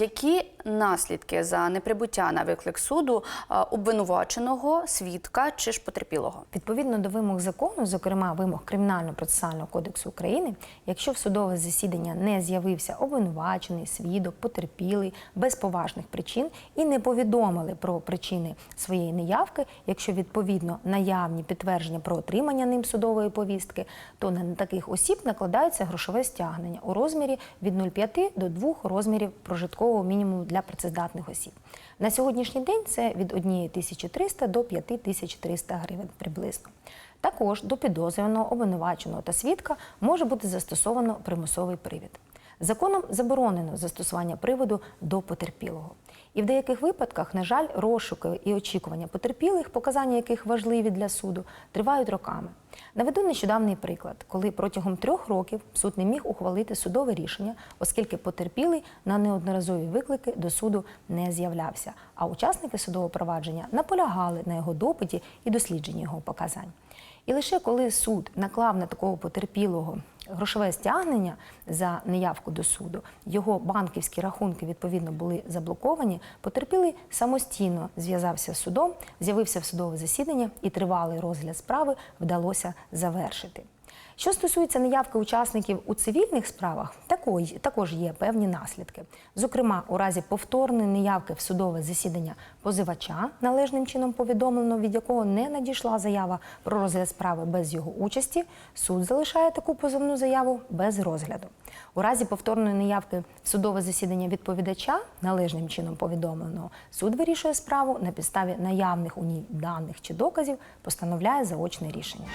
Які наслідки за неприбуття на виклик суду обвинуваченого, свідка чи ж потерпілого? Відповідно до вимог закону, зокрема вимог Кримінально-процесуального кодексу України, якщо в судове засідання не з'явився обвинувачений, свідок, потерпілий без поважних причин і не повідомили про причини своєї неявки, якщо відповідно наявні підтвердження про отримання ним судової повістки, то на таких осіб накладається грошове стягнення у розмірі від 0,5 до 2 розмірів прожиткового мінімуму для працездатних осіб. На сьогоднішній день це від 1300 до 5300 гривень приблизно. Також до підозрюваного, обвинуваченого та свідка може бути застосовано примусовий привід. Законом заборонено застосування приводу до потерпілого. І в деяких випадках, на жаль, розшуки і очікування потерпілих, показання яких важливі для суду, тривають роками. Наведу нещодавний приклад, коли протягом трьох років суд не міг ухвалити судове рішення, оскільки потерпілий на неодноразові виклики до суду не з'являвся. А учасники судового провадження наполягали на його допиті і дослідженні його показань. І лише коли суд наклав на такого потерпілого грошове стягнення за неявку до суду, його банківські рахунки відповідно були заблоковані. Потерпілий самостійно зв'язався з судом, з'явився в судове засідання і тривалий розгляд справи вдалося завершити. Що стосується неявки учасників у цивільних справах, також, є певні наслідки. Зокрема, у разі повторної неявки в судове засідання позивача, належним чином повідомлено, від якого не надійшла заява про розгляд справи без його участі, суд залишає таку позовну заяву без розгляду. У разі повторної неявки в судове засідання відповідача, належним чином повідомленого, суд вирішує справу на підставі наявних у ній даних чи доказів, постановляє заочне рішення.